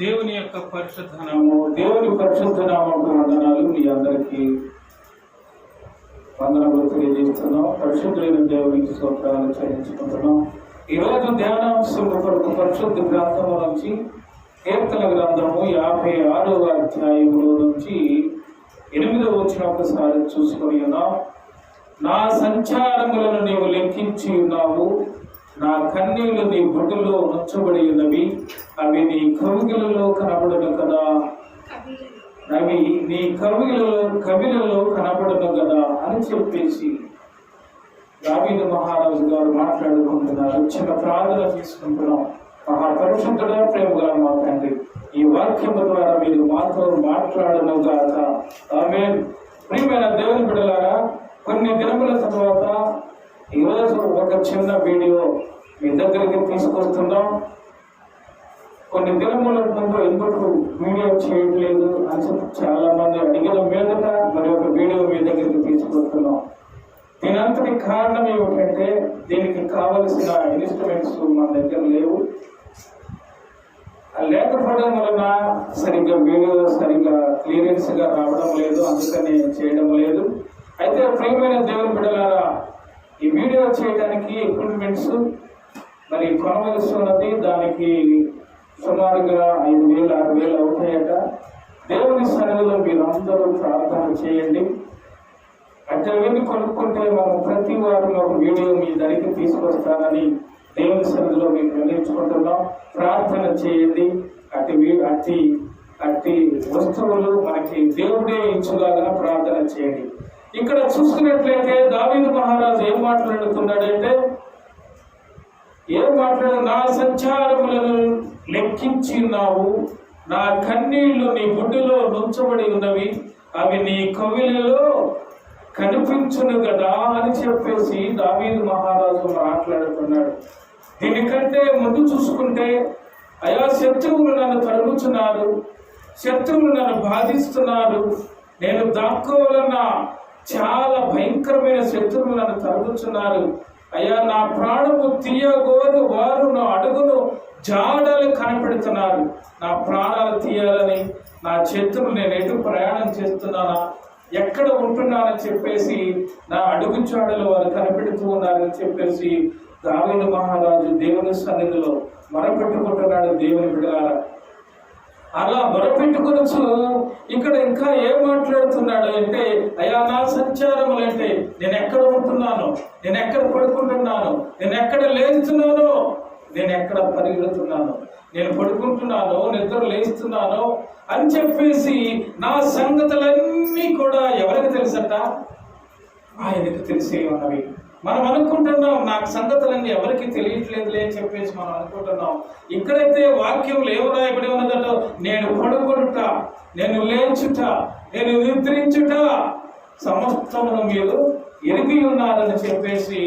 దేవుని యొక్క పరిశుద్ధ నామము దేవుని పరిశుద్ధ నామకు వందనాలు మీ అందరికీ. వందనములు తెలియజేస్తున్నాం. పరిశుద్ధులైన దేవునికి స్తోత్రాలు చెల్లించుకుంటున్నాం. ఈరోజు ధ్యానాంశం కొరకు పరిశుద్ధ గ్రంథము నుంచి కీర్తన గ్రంథము యాభై ఆరవ అధ్యాయములో నుంచి ఎనిమిదవ వచ్చిన ఒకసారి చూసుకొని ఉన్నాం. నా సంచారములను నీవు లెక్కించి ఉన్నావు. నా కన్నీళ్ళు నీ బొడ్డులో ఉంచబడి ఉన్నవి. అవి నీ కవిగిలలో కనబడను కదా. అవి నీ కవిలలో కవిలలో కనబడను కదా అని చెప్పేసి దావీదు మహారాజు గారు మాట్లాడుకుంటున్నారు. చిన్న ప్రార్థన తీసుకుంటున్నాం మహాపరిశుద్ధుడ ప్రేమగా మా తండ్రి ఈ వాక్యం ద్వారా మీరు మాతో మాట్లాడను గాక. ఆమె ప్రియమైన దేవుని బిడలారా కొన్ని దినముల తర్వాత ఈరోజు ఒక చిన్న వీడియో మీ దగ్గరికి తీసుకొస్తున్నాం. కొన్ని దినముల ముందు ఎందుకు వీడియో చేయట్లేదు అని చెప్పి చాలా మంది అడిగిన మీదట మరి ఒక వీడియో మీ దగ్గరికి తీసుకొస్తున్నాం. దీనంతటి కారణం ఏమిటంటే దీనికి కావలసిన ఇన్స్ట్రుమెంట్స్ మన దగ్గర లేవు. ఆ లేకపోవడం వలన సరిగ్గా వీడియో సరిగ్గా క్లియరెన్స్గా రావడం లేదు అందుకని చేయడం లేదు. అయితే ప్రియమైన దేవుని బిడ్డలారా ఈ వీడియో చేయడానికి ఎక్విప్మెంట్స్ మరి కొనవలసి ఉన్నది దానికి సుమారుగా ఐదు వేలు ఆరు వేలు అవుతాయట. దేవుని సన్నిధిలో మీరు అందరూ ప్రార్థన చేయండి. అంటే వెళ్ళి కొనుక్కుంటే మనం ప్రతి వారం ఒక వీడియో మీ దగ్గరికి తీసుకొస్తానని దేవుని సన్నిధిలో మేము నిర్ణయించుకుంటున్నాం. ప్రార్థన చేయండి. అటు వీ- అతి అట్టి వస్తువులు మనకి దేవుడే ఇచ్చులాగా ప్రార్థన చేయండి. ఇక్కడ చూసుకున్నట్లయితే దావీదు మహారాజు ఏం మాట్లాడుతున్నాడంటే ఏం మాట్లాడు నా సంచారములను లెక్కించి ఉన్నావు నా కన్నీళ్ళు నీ గుడ్డులో నుంచబడి ఉన్నవి. అవి నీ కవిలలో కనిపించును కదా అని చెప్పేసి దావీదు మహారాజు మాట్లాడుతున్నాడు. దీనికంటే ముందు చూసుకుంటే అయా శత్రువులు నన్ను తరుగుచున్నారు శత్రువులు నన్ను బాధిస్తున్నారు. నేను దాక్కోవాలన్నా చాలా భయంకరమైన శత్రువులు నన్ను తరుగుతున్నారు అయ్యా నా ప్రాణము తీయగోరు వారు నా అడుగును జాడలు కనపెడుతున్నారు. నా ప్రాణాలు తీయాలని నా శత్రువులు నేను ఎటు ప్రయాణం చేస్తున్నానా? ఎక్కడ ఉంటున్నానని చెప్పేసి నా అడుగు చాడలు వారు కనిపెడుతూ ఉన్నారని చెప్పేసి దావీదు మహారాజు దేవుని సన్నిధిలో మరపెట్టుకుంటున్నాడు దేవుని బిడ్డలారా అలా మొరపెట్టుకొనొచ్చు ఇక్కడ ఇంకా ఏం మాట్లాడుతున్నాడు అంటే అయా నా సంచారములు అంటే నేను ఎక్కడ ఉంటున్నాను? నేను ఎక్కడ పడుకుంటున్నాను? నేను ఎక్కడ లేస్తున్నాను? నేను ఎక్కడ పరిగెడుతున్నాను? నేను పడుకుంటున్నాను? నిద్ర లేస్తున్నాను? అని చెప్పేసి నా సంగతులన్నీ కూడా ఎవరికి తెలుసట? ఆయనకు తెలిసే ఉన్నవి. మనం అనుకుంటున్నాం నాకు సంగతులన్నీ ఎవరికి తెలియట్లేదులే అని చెప్పేసి మనం అనుకుంటున్నాం. ఇక్కడైతే వాక్యం ఏమి రాయబడి ఉన్నదట నేను పడుకొనుట నేను లేచుట నేను నిద్రించుట సమస్తమును మీరు ఎరిగి ఉన్నారని చెప్పేసి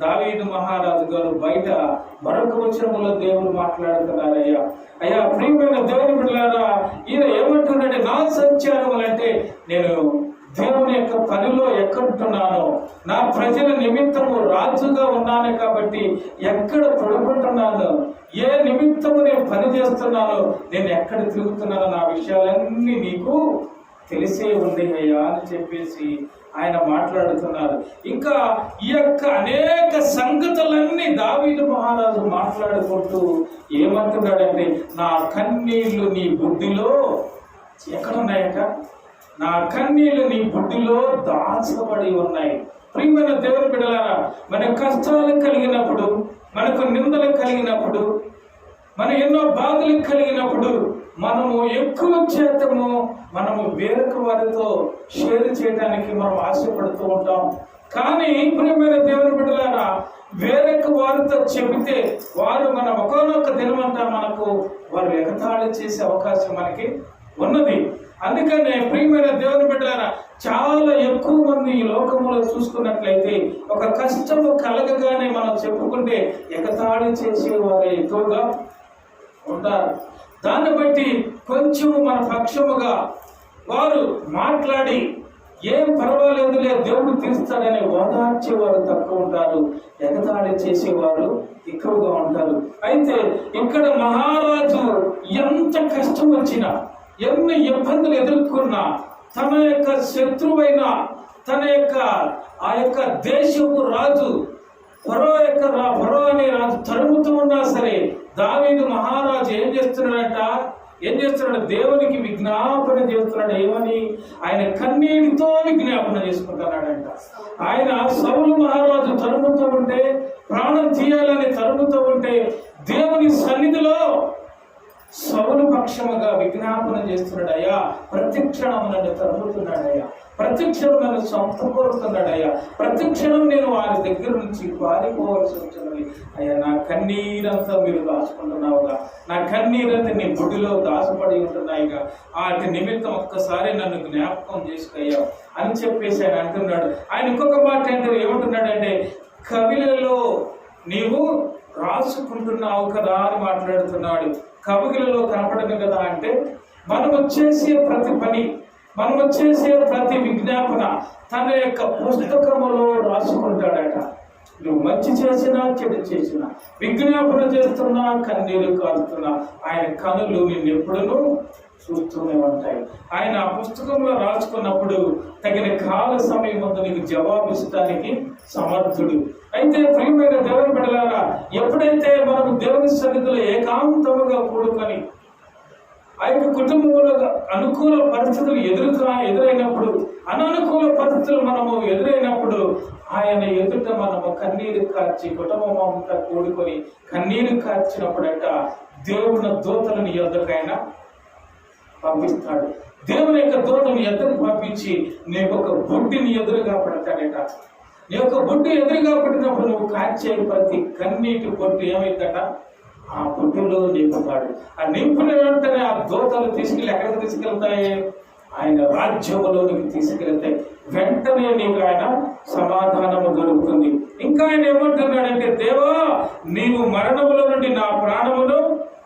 దావీదు మహారాజు గారు బయట మరొక వచనములో దేవుడు మాట్లాడుతున్నారయ్యా. అయ్యా ప్రియమైన దేవుని బిడ్డలారా ఈయన ఏమంటున్నాడు నా సంచారములంటే నేను దేవుని యొక్క ఎక్కడుంటున్నానో నా ప్రజల నిమిత్తము రాజుగా ఉన్నాను కాబట్టి ఎక్కడ పడుకుంటున్నాను? ఏ నిమిత్తము నేను పని చేస్తున్నానో? నేను ఎక్కడ తిరుగుతున్నానో నా విషయాలన్నీ నీకు తెలిసే ఉంది అయ్యా అని చెప్పేసి ఆయన మాట్లాడుతున్నారు. ఇంకా ఈ యొక్క అనేక సంగతులన్నీ దావీదు మహారాజు మాట్లాడుకుంటూ ఏమంటున్నాడంటే నా కన్నీళ్ళు నీ బుద్ధిలో ఎక్కడున్నాయట? నా కన్నీళ్ళు నీ బుడ్డిలో దాచబడి ఉన్నాయి. ప్రియమైన దేవుని బిడ్డలారా మన కష్టాలు కలిగినప్పుడు మనకు నిందలు కలిగినప్పుడు మన ఎన్నో బాధలు కలిగినప్పుడు మనము ఎక్కువ చేతము మనము వేరొక వారితో షేర్ చేయడానికి మనం ఆశపడుతూ ఉంటాం. కానీ ప్రియమైన దేవుని బిడ్డలారా వేరొక వారితో చెబితే వారు మన ఒకనొక దినమంతా మనకు వారు ఎగతాళి చేసే అవకాశం మనకి ఉన్నది. అందుకనే ప్రియమైన దేవుని బిడ్డారా చాలా ఎక్కువ మంది ఈ లోకంలో చూసుకున్నట్లయితే ఒక కష్టము కలగగానే మనం చెప్పుకుంటే ఎగతాళి చేసేవారే ఎక్కువగా ఉంటారు. దాన్ని బట్టి కొంచెం మన పక్షముగా వారు మాట్లాడి ఏం పర్వాలేదులే దేవుడు తీస్తాడని ఓదార్చేవారు తక్కువ ఉంటారు ఎగతాళి చేసేవారు ఎక్కువగా ఉంటారు. అయితే ఇక్కడ మహారాజు ఎంత కష్టం వచ్చినా ఎన్ని ఇబ్బందులు ఎదుర్కొన్నా తన యొక్క శత్రువైన తన యొక్క ఆ యొక్క దేశపు రాజు ఫరో యొక్క రా- ఫరో అనే రాజు తరుముతూ ఉన్నా సరే దావీదు మహారాజు ఏం చేస్తున్నాడట? ఏం చేస్తున్నాడు? దేవునికి విజ్ఞాపన చేస్తున్నాడు. ఏమని? ఆయన కన్నీటితో విజ్ఞాపన చేసుకుంటున్నాడంట. ఆయన సౌలు మహారాజు తరుముతూ ఉంటే ప్రాణం తీయాలని తరుముతూ ఉంటే దేవుని సన్నిధిలో సౌలు పక్షముగా విజ్ఞాపన చేస్తున్నాడయ్యా. ప్రతిక్షణం నన్ను తరుముతున్నాడయ్యా. ప్రతిక్షణం నన్ను సంపూరుతున్నాడయ్యా ప్రతిక్షణం నేను వారి దగ్గర నుంచి పారిపోవలసి వచ్చినది. అయ్యా నా కన్నీరంతా మీరు దాచుకుంటున్నావుగా. నా కన్నీరంతా నీ బుడిలో దాచబడి ఉంటున్నాయిగా. వాటి నిమిత్తం ఒక్కసారి నన్ను జ్ఞాపకం చేసుకయ్యా అని చెప్పేసి ఆయన అంటున్నాడు. ఆయన ఇంకొక మాట అంటే ఏమంటున్నాడంటే కవిలలో నీవు రాసుకుంటున్నావు కదా అని మాట్లాడుతున్నాడు. కవికలలో కనపడదు కదా అంటే మనం చేసే ప్రతి పని మనం చేసే ప్రతి విజ్ఞాపన తన యొక్క పుస్తకములో రాసుకుంటాడట. నువ్వు మంచి చేసినా చెడు చేసినా విజ్ఞాపన చేస్తున్నా కన్నీరు కారుతున్నా ఆయన కనులు నిన్ను ఎప్పుడునూ చూస్తూనే ఉంటాయి. ఆయన ఆ పుస్తకంలో రాసుకున్నప్పుడు తగిన కాల సమయం ముందు నీకు జవాబిస్తానికి సమర్థుడు. అయితే ప్రియమైన దేవుని బిడ్డలారా ఎప్పుడైతే మనం దేవుని సన్నిధిలో ఏకాంతముగా కూడుకొని ఆ యొక్క కుటుంబంలో అనుకూల పరిస్థితులు ఎదురుగా ఎదురైనప్పుడు అననుకూల పరిస్థితులు మనము ఎదురైనప్పుడు ఆయన ఎదుట మనము కన్నీరు కార్చి కుటుంబం అంతా కూడుకొని కన్నీరు కార్చినప్పుడట దేవుని దూతలను యొద్దకైనా పంపిస్తాడు. దేవుని యొక్క దూతను ఎదురు పంపించి నీకు ఒక బుడ్డిని ఎదురుగా పెడతాడట. నీ యొక్క బొట్టు ఎదురుగా పుట్టినప్పుడు నువ్వు కాచే ప్రతి కన్నీటి బొట్టు ఏమైందట? ఆ బొట్టులో నింపుతాడు. ఆ నింపిన వెంటనే ఆ దూతలు తీసుకెళ్ళి ఎక్కడికి తీసుకెళ్తాయి? ఆయన రాజ్యములోనికి తీసుకెళ్తాయి. వెంటనే నీకు ఆయన సమాధానము దొరుకుతుంది. ఇంకా ఆయన ఏమంటున్నాడంటే దేవా నీవు మరణములో నుండి నా ప్రాణమును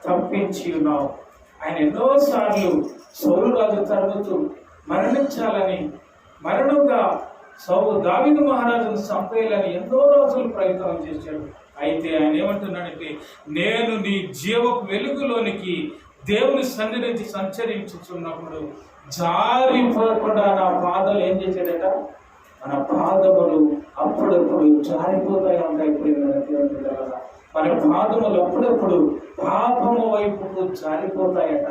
తప్పించి ఉన్నావు. ఆయన ఎన్నోసార్లు సౌలు రాజు తరుగుతూ మరణించాలని మరణంగా సౌ దావిదు మహారాజును చంపేయాలని ఎన్నో రోజులు ప్రయత్నం చేశాడు. అయితే ఆయన ఏమంటున్నాడంటే నేను నీ జీవపు వెలుగులోనికి దేవుని సన్నిధించి సంచరించుచున్నప్పుడు జారిపోకుండా నా పాదాలు ఏం చేశాడట? మన పాదములు అప్పుడప్పుడు జారిపోతాయి ఉంటాయి మన పాదములు అప్పుడప్పుడు పాపము వైపుకు జారిపోతాయట.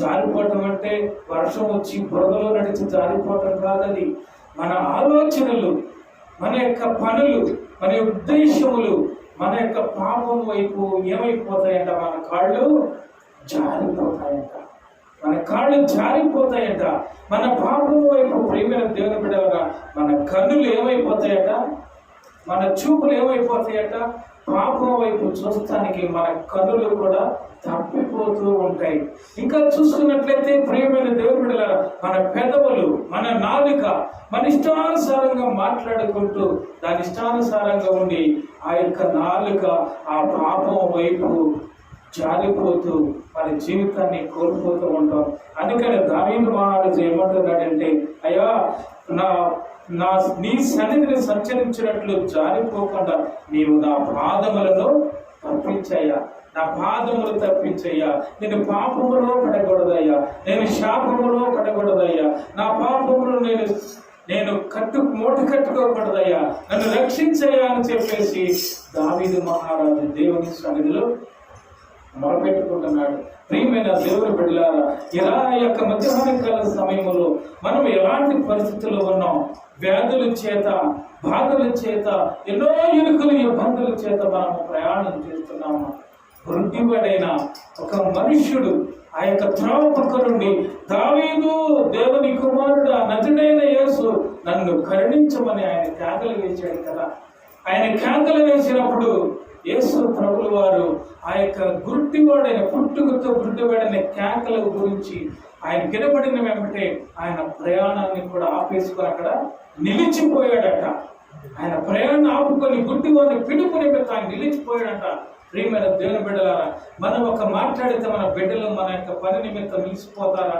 జారిపోవటం అంటే వర్షం వచ్చి బురదలో నడిచి జారిపోవటం కాదది. మన ఆలోచనలు మన యొక్క పనులు మన ఉద్దేశములు మన యొక్క పాపం వైపు ఏమైపోతాయంట? మన కాళ్ళు జారిపోతాయంట. మన కాళ్ళు జారిపోతాయట. మన పాపం వైపు ప్రేమైన దేవుని బిడ్డలుగా మన కన్నులు ఏమైపోతాయట? మన చూపులు ఏమైపోతాయట? పాపం వైపు చూస్తానికి మన కనులు కూడా తప్పిపోతూ ఉంటాయి. ఇంకా చూసుకున్నట్లయితే ప్రియమైన దేవుడుల మన పెదవులు మన నాలుక మన ఇష్టానుసారంగా మాట్లాడుకుంటూ దాని ఇష్టానుసారంగా ఉండి ఆ యొక్క నాలుక ఆ పాపం వైపు జారిపోతూ మన జీవితాన్ని కోల్పోతూ ఉంటాం. అందుకని దావీదు మహారాజు ఏమంటున్నాడంటే అయ్యా నా నా నీ సన్నిధిని సంచరించినట్లు జారిపోకుండా నీవు నా పాదములను తప్పించయ్యా. నా పాదములు తప్పించయ్యా. నేను పాపములో పడకూడదయ్యా. నేను శాపములో పడకూడదయ్యా. నా పాపములు నేను నేను కట్టు మూట కట్టుకోకూడదయ్యా. నన్ను రక్షించయ్యా అని చెప్పేసి దావీదు మహారాజు దేవుని సన్నిధిలో మొరపెట్టుకుంటున్నాడు. ప్రియమైన దేవుని బిడ్డలారా ఇలా యొక్క మధ్యాహ్న కాల సమయంలో మనం ఎలాంటి పరిస్థితుల్లో ఉన్నాం? వ్యాధుల చేత బాధల చేత ఎన్నో ఇరుకులు ఇబ్బందుల చేత మనము ప్రయాణం చేస్తున్నాము. వృద్ధిపడైన ఒక మనుష్యుడు ఆ యొక్క త్రోవ పక్క నుండి దావీదు దేవుని కుమారుడు ఆ నటుడైన యేసు నన్ను కరుణించమని ఆయన కేకలు వేశాడు కదా. ఆయన కేకలు వేసినప్పుడు యేసు ప్రభుల వారు ఆ యొక్క గుడ్డివాడైన పుట్టుకతో గుడ్డివాడైన కేకల గురించి ఆయన గిరబడిన వెంబటే ఆయన ప్రయాణాన్ని కూడా ఆపేసుకొని అక్కడ నిలిచిపోయాడట. ఆయన ప్రయాణం ఆపుకొని గుడ్డివాడిని పిడుపు నిమిత్తం ఆయన నిలిచిపోయాడట. ప్రియమైన దేవుని బిడ్డలారా మనం ఒక మాట్లాడితే మన బిడ్డలు మన యొక్క పని నిమిత్తం నిలిచిపోతారా?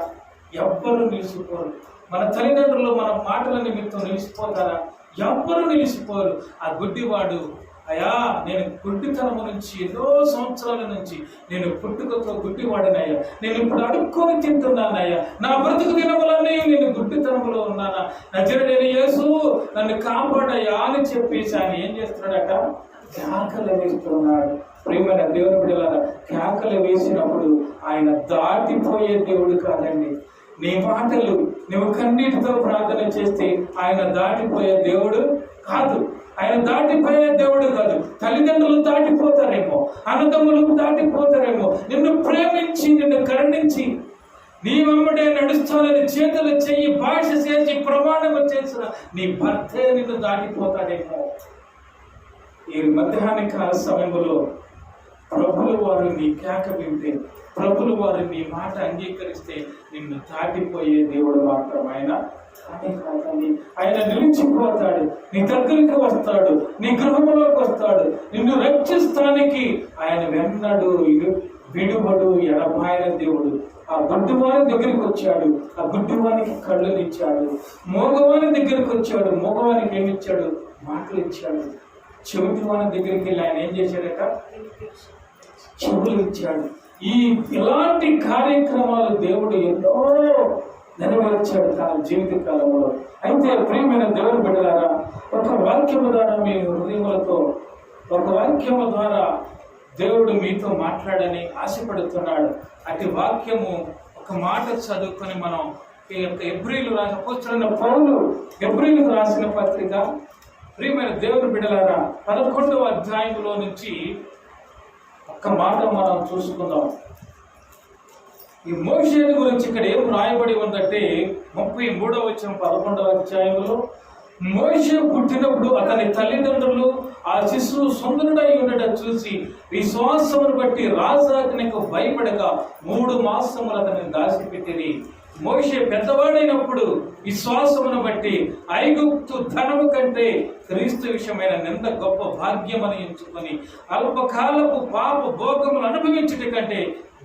ఎవ్వరూ నిలిచిపోరు. మన తల్లిదండ్రులు మన మాటల నిమిత్తం నిలిచిపోతారా? ఎవ్వరూ నిలిచిపోరు. ఆ గుడ్డివాడు అయా నేను గుడ్డితనము నుంచి ఎన్నో సంవత్సరాల నుంచి నేను పుట్టుకతో గుడ్డివాడినయ్యా నేను ఇప్పుడు అడుక్కొని తింటున్నానయ్యా నా బ్రతుకు దినములన్నీ నేను గుడ్డితనములో ఉన్నానా? నజరుడైన యేసు నన్ను కాపాడయ్యా అని చెప్పేసి ఆయన ఏం చేస్తున్నాడట? కేకలు వేస్తున్నాడు. ప్రేమైన దేవుని బిడ్డలారా కేకలు వేసినప్పుడు ఆయన దాటిపోయే దేవుడు కాదండి. నీ మాటలు నువ్వు కన్నీటితో ప్రార్థన చేస్తే ఆయన దాటిపోయే దేవుడు కాదు. ఆయన దాటిపోయే దేవుడు కాదు. తల్లిదండ్రులు దాటిపోతారేమో అన్నదమ్ములకు దాటిపోతారేమో. నిన్ను ప్రేమించి నిన్ను కరుణించి నీ వెంబడే నడుస్తానని చేతులు చెయ్యి భాష చేసి ప్రమాణం చేసిన నీ భర్తే నిన్ను దాటిపోతాడేమో. ఈ మధ్యాహ్నిక కాల సమయంలో ప్రభులు వారు నీ కేక వింటే ప్రభులు వారు నీ మాట అంగీకరిస్తే నిన్ను దాటిపోయే దేవుడు మాత్రం ఆయన ఆయన నిలిచిపోతాడు నీ దగ్గరికి వస్తాడు నీ గృహంలోకి వస్తాడు. నిన్ను రక్షిస్తానికి ఆయన వెన్నడు విడుబడు ఎడబాయిన దేవుడు. ఆ గుడ్డువాని దగ్గరికి వచ్చాడు ఆ గుడ్డివానికి కళ్ళునిచ్చాడు మూగవాని దగ్గరికి వచ్చాడు మూగవానికి ఏమిచ్చాడు? మాటలు ఇచ్చాడు చెవిటి వాని దగ్గరికి వెళ్ళి ఆయన ఏం చేశాడట? చెవులు ఇచ్చాడు ఈ ఇలాంటి కార్యక్రమాలు దేవుడు ఎన్నో నెరవేర్చాడు తన జీవిత కాలంలో. అయితే ప్రియమైన దేవుని బిడ్డలారా ఒక వాక్యము ద్వారా మీ హృదయములతో ఒక వాక్యము ద్వారా దేవుడు మీతో మాట్లాడని ఆశపడుతున్నాడు. అటు వాక్యము ఒక మాట చదువుకొని మనం ఈ యొక్క ఎబ్రిలు రాసిన కూర్చున్న పౌరులు ఎబ్రిలకు రాసిన పత్రిక ప్రియమైన దేవుని బిడ్డలారా పదకొండవ అధ్యాయంలో నుంచి ఒక్క మాట మనం చూసుకుందాం. ఈ మోషేని గురించి ఇక్కడ ఏం రాయబడి ఉందంటే ముప్పై మూడవ వచ్చిన పదకొండవ అధ్యాయంలో మోషే పుట్టినప్పుడు అతని తల్లిదండ్రులు ఆ శిశువు సుందరుడై ఉండటం చూసి విశ్వాసమును బట్టి రాజాజ్ఞకు భయపడక మూడు మాసములు అతన్ని దాచిపెట్టిరి. మోషే పెద్దవాడైనప్పుడు విశ్వాసమును బట్టి ఐగుప్తు ధనము కంటే క్రీస్తు విషయమైన నింద గొప్ప భాగ్యమని ఎంచుకొని అల్పకాలపు పాప భోగములు అనుభవించుట కంటే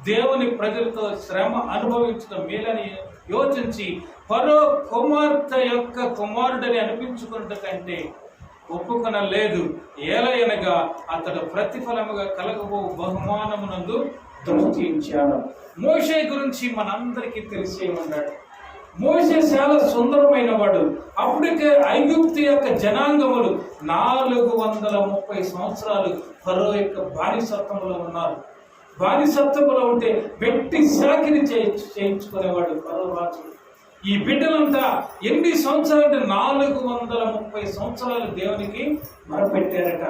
దేవుని ప్రజలతో శ్రమ అనుభవించడం మేలని యోచించి పరో కుమార్తె యొక్క కుమారుడని అనిపించుకున్నట కంటే ఒప్పుకొనలేదు. ఏలయనగా అతడు ప్రతిఫలముగా కలగబో బహుమానమునందు దృష్టి ఇచ్చాడు మోషే గురించి మనందరికీ తెలిసే ఉన్నాడు. మోసే చాలా సుందరమైన వాడు అప్పటికే ఐగుప్తు యొక్క జనాంగములు నాలుగు వందల ముప్పై సంవత్సరాలు ఫరో యొక్క బానిసత్వంలో ఉన్నారు. బానిసత్వంలో ఉంటే వెట్టి శాఖిని చేయించు చేయించుకునేవాడు ఫరో రాజు. ఈ బిడ్డలంతా ఎన్ని సంవత్సరాలు అంటే నాలుగు వందల ముప్పై సంవత్సరాలు దేవునికి మరపెట్టారట.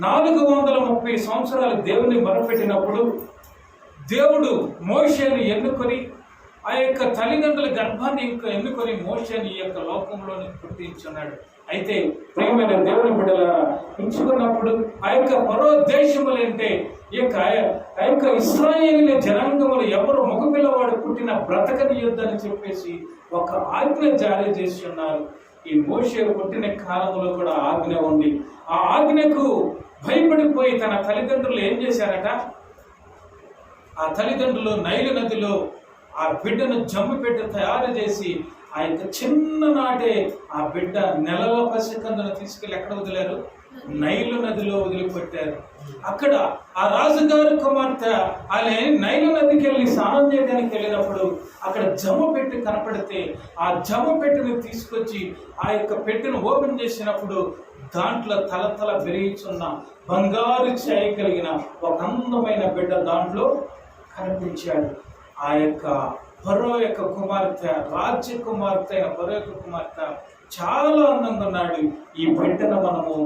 నాలుగు వందల ముప్పై సంవత్సరాలు దేవుని మరపెట్టినప్పుడు దేవుడు మోషేను ఎన్నుకొని ఆ యొక్క తల్లిదండ్రుల గర్భాన్ని ఇంకా ఎన్నుకొని మోషేని ఈ యొక్క లోకంలోని పుట్టించున్నాడు అయితే ప్రియమైన దేవుని బిడ్డల ఉంచుకున్నప్పుడు ఆ యొక్క పరో దేశములంటే ఈ యొక్క ఆ యొక్క ఇస్రాయేలీల జనాంగములు ఎవరు మగపిల్లవాడు పుట్టిన బ్రతకని యుద్ధని చెప్పేసి ఒక ఆజ్ఞ జారీ చేసి ఉన్నారు. ఈ మోషే పుట్టిన కాలంలో కూడా ఆజ్ఞ ఉంది. ఆ ఆజ్ఞకు భయపడిపోయి తన తల్లిదండ్రులు ఏం చేశారట? ఆ తల్లిదండ్రులు నైలు నదిలో ఆ బిడ్డను జమ్ము పెట్టి తయారు చేసి ఆ యొక్క చిన్ననాటే ఆ బిడ్డ నెలల పసికందును తీసుకెళ్ళి ఎక్కడ వదిలారు? నైలు నదిలో వదిలిపెట్టారు. అక్కడ ఆ రాజుగారి కుమార్తె ఆమె నైలు నదికి వెళ్ళి స్నానం చేయడానికి వెళ్ళినప్పుడు అక్కడ జమ పెట్టి కనపడితే ఆ జమ పెట్టెను తీసుకొచ్చి ఆ యొక్క పెట్టెను ఓపెన్ చేసినప్పుడు దాంట్లో తల తల బంగారు చేయ కలిగిన ఒక అందమైన బిడ్డ దాంట్లో కనిపించాడు ఆ యొక్క పరో యొక్క కుమార్తె రాజ్య కుమార్తె అయిన పరో యొక్క కుమార్తె చాలా అందంగా ఉన్నాడు. ఈ బిడ్డను మనము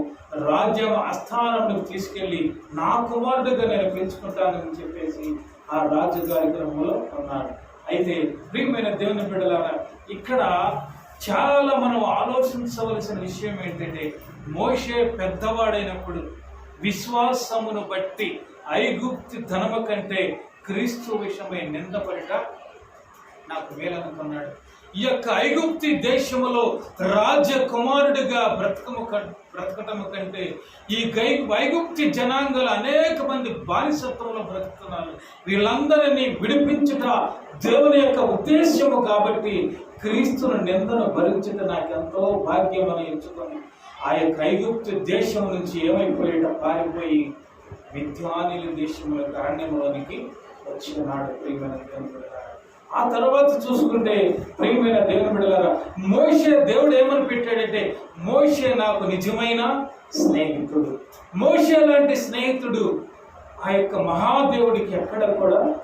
రాజ్యం ఆస్థానంలోకి తీసుకెళ్ళి నా కుమారుడిగా నేను పెంచుకుంటానని చెప్పేసి ఆ రాజుగారి కార్యక్రమంలో ఉన్నాడు. అయితే ప్రియమైన దేవుని బిడ్డలారా ఇక్కడ చాలా మనం ఆలోచించవలసిన విషయం ఏంటంటే మోషే పెద్దవాడైనప్పుడు విశ్వాసమును బట్టి ఐగుప్తి ధనము కంటే క్రీస్తు విషయమై నిందపడట నాకు మేలనుకున్నాడు ఈ యొక్క ఐగుప్తి దేశములో రాజకుమారుడిగా బ్రతకము క- బ్రతకటము కంటే ఈ గై ఐగుప్తి జనాంగాలు అనేక మంది బానిసత్వంలో బ్రతుకుతున్నారు. వీళ్ళందరినీ విడిపించుట దేవుని యొక్క ఉద్దేశము కాబట్టి క్రీస్తును నిందను భరించట నాకు ఎంతో భాగ్యం అని ఎంచుకొని ఆ యొక్క ఐగుప్తి దేశం నుంచి ఏమైపోయేట పారిపోయి విద్వానిల దేశంలో అరణ్యంలోనికి వచ్చిన నాడు ప్రియమైన దేవుని ఆ తర్వాత చూసుకుంటే ప్రియమైన దేవుని బిడ్డలారా మోషే దేవుడు ఏమని పెట్టాడంటే మోషే నాకు నిజమైన స్నేహితుడు. మోషే లాంటి స్నేహితుడు ఆ యొక్క మహాదేవుడికి ఎక్కడ కూడా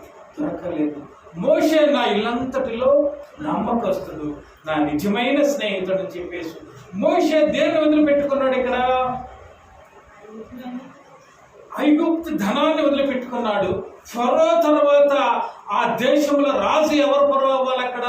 దొరకలేదు. మోషే నా ఇల్లంతటిలో నమ్మకస్తుడు నా నిజమైన స్నేహితుడు అని చెప్పేసి. మోషే దేన్ని వదిలిపెట్టుకున్నాడు ఇక్కడ? ఐగుప్తు ధనాన్ని వదిలిపెట్టుకున్నాడు. ఫరో తర్వాత ఆ దేశంలో రాజు ఎవరు ఫరో అవ్వాలి అక్కడ?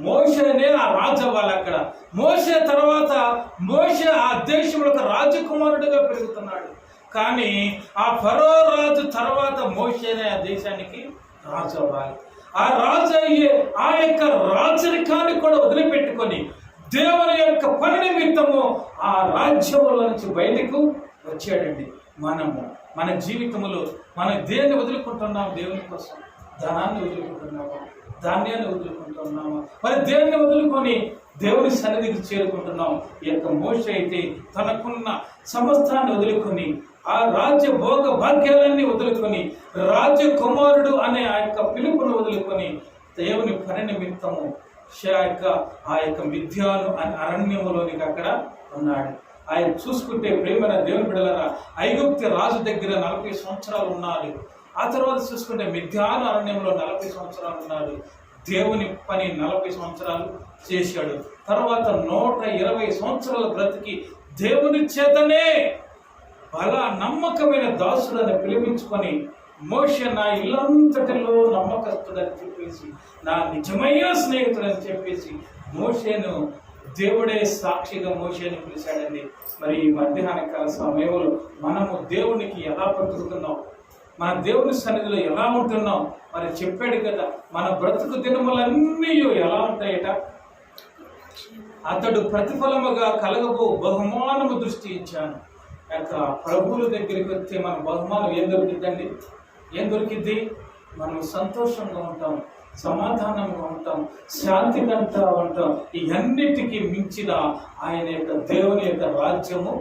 మోషనే ఆ రాజు అవ్వాలి అక్కడ. మోసే తర్వాత మోసే ఆ దేశంలో ఒక రాజకుమారుడిగా పెరుగుతున్నాడు. కానీ ఆ ఫరో రాజు తర్వాత మోసనే ఆ దేశానికి రాజు అవ్వాలి. ఆ రాజు అయ్యే ఆ యొక్క రాజరికాన్ని కూడా వదిలిపెట్టుకొని దేవుని యొక్క పని నిమిత్తము ఆ రాజ్యంలో నుంచి బయటకు వచ్చాడండి. మనము మన జీవితంలో మనం దేన్ని వదులుకుంటున్నాము? దేవుని కోసం. ధనాన్ని వదులుకుంటున్నామా ధాన్యాన్ని వదులుకుంటున్నామా. మరి దేన్ని వదులుకొని దేవుని సన్నిధికి చేరుకుంటున్నాం ఈ యొక్క మోష అయితే తనకున్న సమస్తాన్ని వదులుకొని ఆ రాజ్య భోగ భాగ్యాలన్నీ వదులుకొని రాజ్య కుమారుడు అనే ఆ యొక్క పిలుపును వదులుకొని దేవుని పని నిమిత్తము ఆ యొక్క ఆ యొక్క విద్యను అరణ్యములోనికి అక్కడ ఉన్నాడు. ఆయన చూసుకుంటే ప్రేమైన దేవుని బిడలరా ఐగుప్తి రాజు దగ్గర నలభై సంవత్సరాలు ఉన్నాడు ఆ తర్వాత చూసుకుంటే మిథ్యాన అరణ్యంలో నలభై సంవత్సరాలు ఉన్నాడు దేవుని పని నలభై సంవత్సరాలు చేశాడు. తర్వాత నూట ఇరవై సంవత్సరాల బ్రతికి దేవుని చేతనే అలా నమ్మకమైన దాసుడని పిలిపించుకొని మోష నా ఇల్లంతటిలో నమ్మకస్తుడని చెప్పేసి నా నిజమైన స్నేహితుడని చెప్పేసి మోషేను దేవుడే సాక్షిగా మోషేని పిలిచాడండి. మరి ఈ మధ్యాహ్న కాల సమయంలో మనము దేవునికి ఎలా బ్రతుకుతున్నాం మన దేవుని సన్నిధిలో ఎలా ఉంటున్నాం? మరి చెప్పాడు కదా మన బ్రతుకు దినములన్నీ ఎలా ఉంటాయట? అతడు ప్రతిఫలముగా కలగబో బహుమానము దృష్టి ఇచ్చాను యొక్క ప్రభువుల దగ్గరికి వస్తే మన బహుమానం ఏం దొరికిద్దండి ఏం దొరికిద్ది? మనం సంతోషంగా ఉంటాము సమాధానంగా ఉంటాం శాంతికంతా ఉంటాం ఇవన్నిటికీ మించిన ఆయన యొక్క దేవుని యొక్క రాజ్యము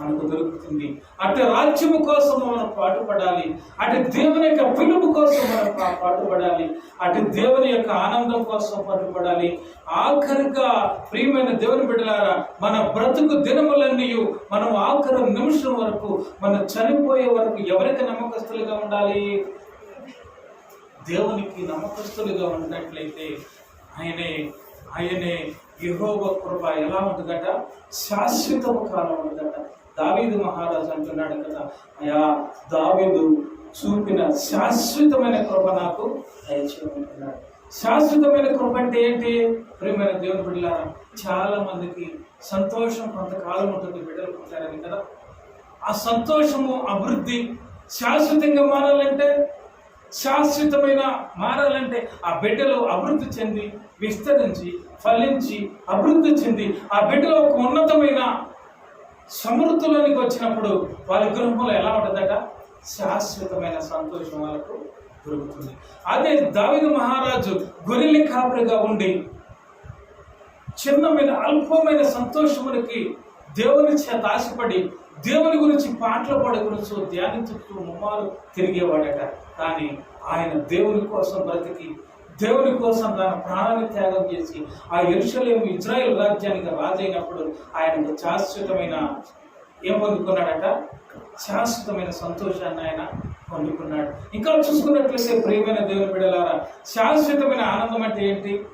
మనకు దొరుకుతుంది. అటు రాజ్యము కోసం మనం పాటుపడాలి అటు దేవుని యొక్క పిలుపు కోసం మనం పాటుపడాలి అటు దేవుని యొక్క ఆనందం కోసం పాటుపడాలి. ఆఖరిగా ప్రియమైన దేవుని బిడ్డలారా మన బ్రతుకు దినములన్నీ మనం ఆఖరి నిమిషం వరకు మనం చనిపోయే వరకు ఎవరికి నమ్మకస్తులుగా ఉండాలి? దేవునికి నమ్మకస్తులుగా ఉన్నట్లయితే ఆయనే ఆయనే యహోవ కృప ఎలా ఉంటుందట? శాశ్వతము కాలం ఉంటుందట. దావీదు మహారాజు అంటున్నాడు కదా అయా దావీదు చూపిన శాశ్వతమైన కృప నాకు దయచేయమంటున్నాడు శాశ్వతమైన కృప అంటే ఏంటి? ప్రేమైన దేవుని బిడ్డలారా చాలా మందికి సంతోషం కొంతకాలం ఉంటుంది బిడ్డలు పుట్టారని కదా. ఆ సంతోషము అభివృద్ధి శాశ్వతంగా మారాలంటే శాశ్వతమైన మారాలంటే ఆ బిడ్డలో అభివృద్ధి చెంది విస్తరించి ఫలించి అభివృద్ధి చెంది ఆ బిడ్డలో ఒక ఉన్నతమైన సమృద్ధిలోనికి వచ్చినప్పుడు వాళ్ళ గృహంలో ఎలా ఉంటుందట? శాశ్వతమైన సంతోషం వాళ్ళకు దొరుకుతుంది. అదే దావిద మహారాజు గొర్రెల కాపరిగా ఉండి చిన్నమైన అల్పమైన సంతోషములకి దేవుని చేత ఆశపడి దేవుని గురించి పాటలు పాడుకొనొచ్చు ధ్యానించుతూ ముమ్మారు తిరిగేవాడట. కానీ ఆయన దేవుని కోసం బ్రతికి దేవుని కోసం తన ప్రాణాన్ని త్యాగం చేసి ఆ ఎరుషలేము ఇజ్రాయెల్ రాజ్యానికి రాజైనప్పుడు ఆయనకు శాశ్వతమైన ఏం పొందుకున్నాడట? శాశ్వతమైన సంతోషాన్ని ఆయన పొందుకున్నాడు. ఇంకా చూసుకున్నట్లయితే ప్రియమైన దేవుని బిడలారా శాశ్వతమైన ఆనందం అంటే ఏంటి?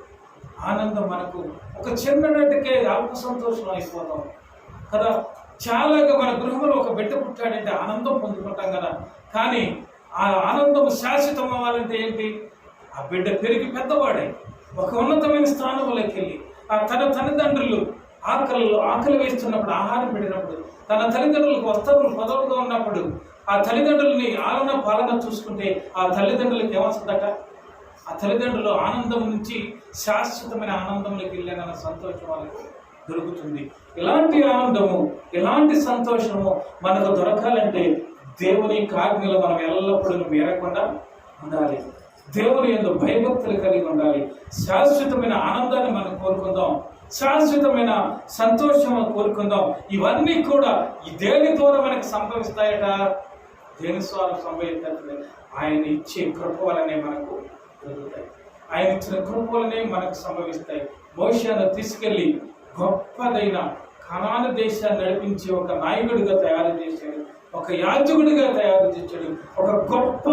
ఆనందం మనకు ఒక చిన్నటికే అల్ప సంతోషం అయిపోతాం. కదా? చాలా మన గృహంలో ఒక బిడ్డ పుట్టాడంటే ఆనందం పొందుకుంటాం కదా. కానీ ఆ ఆనందం శాశ్వతం అవ్వాలంటే ఏంటి? ఆ బిడ్డ పెరిగి పెద్దవాడై ఒక ఉన్నతమైన స్థానంలోకి వెళ్ళి ఆ తన తల్లిదండ్రులు ఆకలిలో ఆకలి వేస్తున్నప్పుడు ఆహారం పెట్టినప్పుడు తన తల్లిదండ్రులకు వస్త్రములు పదవులుగా ఉన్నప్పుడు ఆ తల్లిదండ్రులని ఆలన పాలన చూసుకుంటే ఆ తల్లిదండ్రులకు ఏమొస్తుందట? ఆ తల్లిదండ్రులు ఆనందం నుంచి శాశ్వతమైన ఆనందంలోకి వెళ్ళానన్న సంతోషం వాళ్ళకి. దొరుకుతుంది. ఇలాంటి ఆనందము ఇలాంటి సంతోషము మనకు దొరకాలంటే దేవుని కాజ్ఞలు మనం ఎల్లప్పుడూ మేరకుండా ఉండాలి. దేవుని ఎందు భయభక్తులు కలిగి ఉండాలి. శాశ్వతమైన ఆనందాన్ని మనం కోరుకుందాం. శాశ్వతమైన సంతోషము కోరుకుందాం. ఇవన్నీ కూడా ఈ దేని ద్వారా మనకు సంభవిస్తాయట. దేని ద్వారా సంభవిస్తాయి ఆయన ఇచ్చే కృప వలనే మనకు దొరుకుతాయి. ఆయన ఇచ్చిన కృప వలనే మనకు సంభవిస్తాయి. భవిష్యత్తు తీసుకెళ్ళి గొప్పదైన కనాను దేశాన్ని నడిపించి ఒక నాయకుడిగా తయారు చేశాడు ఒక యాజకుడిగా తయారు చేశాడు ఒక గొప్ప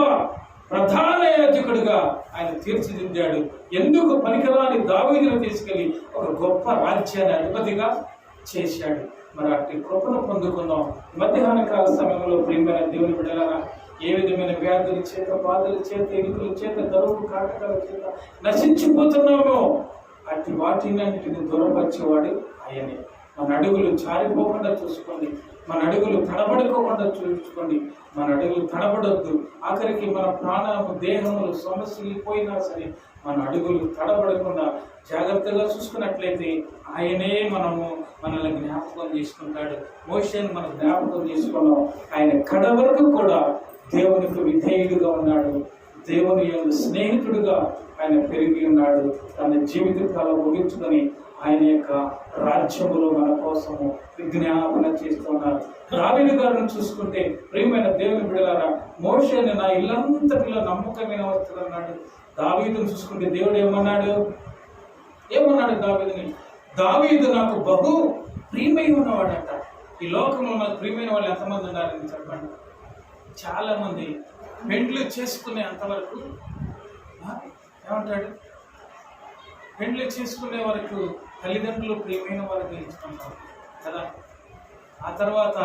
ప్రధాన యాజకుడిగా ఆయన తీర్చిదిద్దాడు. ఎందుకు పనికిరాని దావీదును తీసుకెళ్ళి ఒక గొప్ప రాజ్యాన్ని అధిపతిగా చేశాడు? మరి అట్టి కృపను పొందుకుందాం. మధ్యాహ్న కాల సమయంలో ప్రియమైన దేవుని బిడ్డలారా ఏ విధమైన వ్యాధుల చేత బాధల చేత ఎలుకల చేత గరువు కాటకాల చేత నశించిపోతున్నామో అతి వాటినన్నిటిని దూరపరిచేవాడు ఆయనే. మన అడుగులు జారిపోకుండా చూసుకోండి. మన అడుగులు తడబడుకోకుండా చూసుకోండి. మన అడుగులు తడబడొద్దు. ఆఖరికి మన ప్రాణము దేహములు సమస్యలు పోయినా సరే మన అడుగులు తడబడకుండా జాగ్రత్తగా చూసుకున్నట్లయితే ఆయనే మనము మనల్ని జ్ఞాపకం చేసుకుంటాడు. మోషన్ మనం జ్ఞాపకం చేసుకున్నాం ఆయన కడ వరకు కూడా దేవునికి విధేయుడుగా ఉన్నాడు. దేవుని యొక్క స్నేహితుడుగా ఆయన పెరిగి ఉన్నాడు. తన జీవిత కాలం ముగించుకొని ఆయన యొక్క రాజ్యములో మన కోసము విజ్ఞాపన చేస్తున్నారు రావిన గారిని చూసుకుంటే ప్రియమైన దేవుని బిడలారా మోషేని నా ఇల్లంతటిలో నమ్మకమైన వస్తుంది అన్నాడు. దావీదును చూసుకుంటే దేవుడు ఏమన్నాడు? ఏమన్నాడు దావీదుని? దావీదు నాకు బహు ప్రియమై ఉన్నవాడట. ఈ లోకంలో నాకు ప్రియమైన వాళ్ళు ఎంతమంది ఉన్నారని చెప్పండి. చాలామంది పెండ్లు చేసుకునే అంతవరకు ఏమంటాడు? పెండ్లు చేసుకునే వరకు తల్లిదండ్రులు ప్రియమైన వారికి ఇచ్చుకుంటారు కదా? ఆ తర్వాత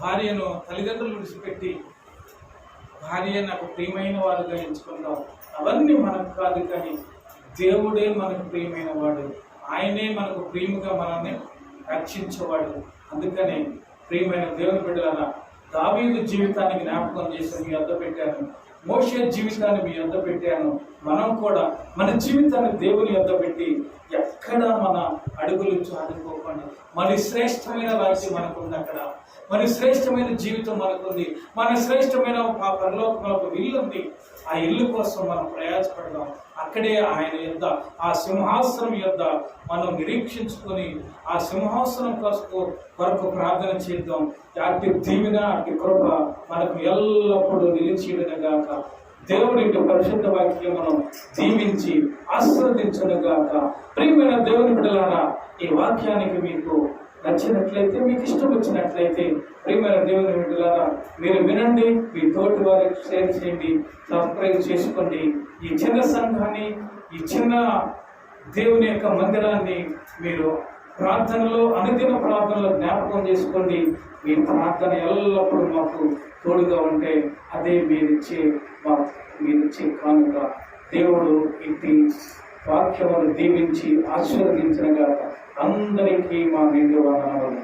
భార్యను తల్లిదండ్రులు విడిచిపెట్టి భార్య నాకు ప్రియమైన వారుగా ఎంచుకుందాం అవన్నీ మనకు కాదు కానీ దేవుడే మనకు ప్రియమైన వాడు. ఆయనే మనకు ప్రేమగా మనల్ని రక్షించేవాడు. అందుకనే ప్రియమైన దేవుని బిడ్డలారా దావీదు జీవితాన్ని జ్ఞాపకం చేసి మీ వద్ద పెట్టాను. మోషే జీవితాన్ని మీ వద్ద పెట్టాను. మనం కూడా మన జీవితాన్ని దేవుని వద్ద పెట్టి ఎక్కడ మన అడుగులు చాడుకోకుండా మన శ్రేష్టమైన రాజ్యం మనకుంది అక్కడ మరి శ్రేష్టమైన జీవితం మనకుంది. మన శ్రేష్టమైన ఆ ఒక ఇల్లు ఉంది ఆ ఇల్లు కోసం మనం ప్రయాసపడదాం. అక్కడే ఆయన యొద్ద ఆ సింహాసనం యొద్ద మనం నిరీక్షించుకొని ఆ సింహాసనం కొరకు కొరకు ప్రార్థన చేద్దాం. అట్టి దీవెన అట్టి కృప మనకు ఎల్లప్పుడూ నిలిచిడనగాక దేవుడి యొక్క పరిశుద్ధ వాక్యం మనం దీవించి ఆస్వాదించనుగాక ప్రియమైన దేవుని బిడ్డలారా ఈ వాక్యానికి మీకు నచ్చినట్లయితే మీకు ఇష్టం వచ్చినట్లయితే ప్రేమైన దేవుని బిడ్డలారా మీరు వినండి మీ తోటి వారికి షేర్ చేయండి సబ్స్క్రైబ్ చేసుకోండి. ఈ చిన్న సంఘాన్ని ఈ చిన్న దేవుని యొక్క మందిరాన్ని మీరు ప్రార్థనలో అనుదిన ప్రార్థనలో జ్ఞాపకం చేసుకోండి. మీ ప్రార్థన ఎల్లప్పుడూ మాకు తోడుగా ఉంటే అదే మీరిచ్చే మా మీరిచ్చే కానుక. దేవుడు ఇంటి వాక్యమును దీవించి ఆశీర్వదించిన అందరికీ మా నిండు వందనములు